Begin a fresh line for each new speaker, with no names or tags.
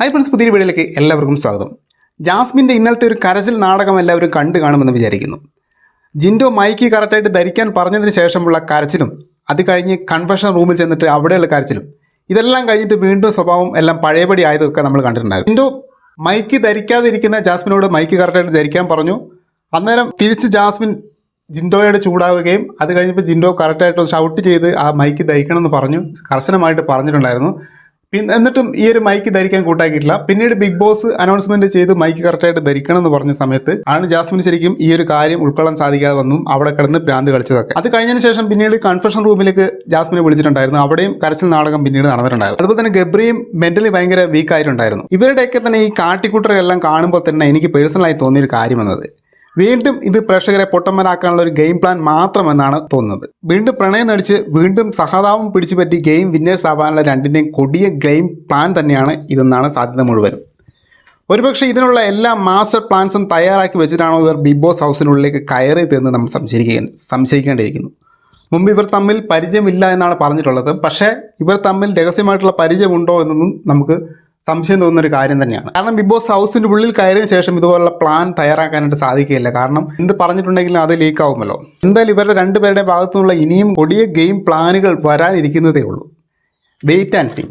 Hi friends പുതിയ വീഡിയോയിലേക്ക് എല്ലാവർക്കും സ്വാഗതം. ജാസ്മിന്റെ ഇന്നലത്തെ ഒരു കരച്ചിൽ നാടകം എല്ലാവരും കണ്ടു കാണുമെന്ന് വിചാരിക്കുന്നു. ജിൻഡോ മൈക്ക് കറക്റ്റായിട്ട് ധരിക്കാൻ പറഞ്ഞതിന് ശേഷമുള്ള കരച്ചിലും അത് കഴിഞ്ഞ് കൺഫഷൻ റൂമിൽ ചെന്നിട്ട് അവിടെയുള്ള കരച്ചിലും ഇതെല്ലാം കഴിഞ്ഞിട്ട് വീണ്ടും സ്വഭാവം എല്ലാം പഴയപടി ആയതൊക്കെ നമ്മൾ കണ്ടിട്ടുണ്ടായിരുന്നു. ജിൻഡോ മൈക്ക് ധരിക്കാതിരിക്കുന്ന ജാസ്മിനോട് മൈക്ക് കറക്റ്റായിട്ട് ധരിക്കാൻ പറഞ്ഞു. അന്നേരം തിരിച്ച് ജാസ്മിൻ ജിൻഡോയോട് ചൂടാവുകയും അത് കഴിഞ്ഞപ്പോൾ ജിൻഡോ കറക്റ്റായിട്ട് ഷൗട്ട് ചെയ്ത് ആ മൈക്ക് ധരിക്കണമെന്ന് പറഞ്ഞു കർശനമായിട്ട് പറഞ്ഞിട്ടുണ്ടായിരുന്നു. പിന്നെ എന്നിട്ടും ഈ ഒരു മൈക്ക് ധരിക്കാൻ കൂട്ടാക്കിയിട്ടില്ല. പിന്നീട് ബിഗ് ബോസ് അനൗൺസ്മെന്റ് ചെയ്ത് മൈക്ക് കറക്റ്റായിട്ട് ധരിക്കണം എന്ന് പറഞ്ഞ സമയത്ത് ആണ് ജാസ്മിൻ ശരിക്കും ഈ ഒരു കാര്യം ഉൾക്കൊള്ളാൻ സാധിക്കാതെ വന്നും അവിടെ കിടന്ന് ഭ്രാന്ത് കളിച്ചതൊക്കെ. അത് കഴിഞ്ഞതിന് ശേഷം പിന്നീട് കൺഫെഷൻ റൂമിലേക്ക് ജാസ്മിനെ വിളിച്ചിട്ടുണ്ടായിരുന്നു. അവിടെയും കരച്ചിൽ നാടകം പിന്നീട് നടന്നിട്ടുണ്ടായിരുന്നു. അതുപോലെ തന്നെ ഗബ്രിയും മെന്റലി ഭയങ്കര വീക്ക് ആയിട്ടുണ്ടായിരുന്നു. ഇവരുടെയൊക്കെ തന്നെ ഈ കാട്ടിക്കൂട്ടരെല്ലാം കാണുമ്പോൾ തന്നെ എനിക്ക് പേഴ്സണലായി തോന്നിയ ഒരു കാര്യം എന്നത് വീണ്ടും ഇത് പ്രേക്ഷകരെ പൊട്ടന്മാരാക്കാനുള്ള ഒരു ഗെയിം പ്ലാൻ മാത്രമെന്നാണ് തോന്നുന്നത്. വീണ്ടും പ്രണയം നടിച്ച് വീണ്ടും സഹതാപം പിടിച്ചു പറ്റി ഗെയിം വിന്നേഴ്സ് ആവാനുള്ള രണ്ടിന്റെയും കൊടിയ ഗെയിം പ്ലാൻ തന്നെയാണ് ഇതെന്നാണ് സാധ്യത മുഴുവനും. ഒരുപക്ഷെ ഇതിനുള്ള എല്ലാ മാസ്റ്റർ പ്ലാൻസും തയ്യാറാക്കി വെച്ചിട്ടാണോ ഇവർ ബിഗ് ബോസ് ഹൗസിനുള്ളിലേക്ക് കയറിയതെന്ന് നമ്മൾ സംശയിക്കുക സംശയിക്കേണ്ടിയിരിക്കുന്നു. മുമ്പ് ഇവർ തമ്മിൽ പരിചയമില്ല എന്നാണ് പറഞ്ഞിട്ടുള്ളത്. പക്ഷേ ഇവർ തമ്മിൽ രഹസ്യമായിട്ടുള്ള പരിചയമുണ്ടോ എന്നൊന്നും നമുക്ക് സംശയം തോന്നുന്ന ഒരു കാര്യം തന്നെയാണ്. കാരണം ബിഗ് ബോസ് ഹൗസിന്റെ ഉള്ളിൽ കയറിയ ശേഷം ഇതുപോലുള്ള പ്ലാൻ തയ്യാറാക്കാനായിട്ട് സാധിക്കുകയില്ല. കാരണം എന്ത് പറഞ്ഞിട്ടുണ്ടെങ്കിലും അത് ലീക്ക് ആവുമല്ലോ. എന്തായാലും ഇവരുടെ രണ്ടുപേരുടെ ഭാഗത്തു നിന്നുള്ള ഇനിയും കൊടിയ ഗെയിം പ്ലാനുകൾ വരാനിരിക്കുന്നതേ ഉള്ളൂ. Wait and see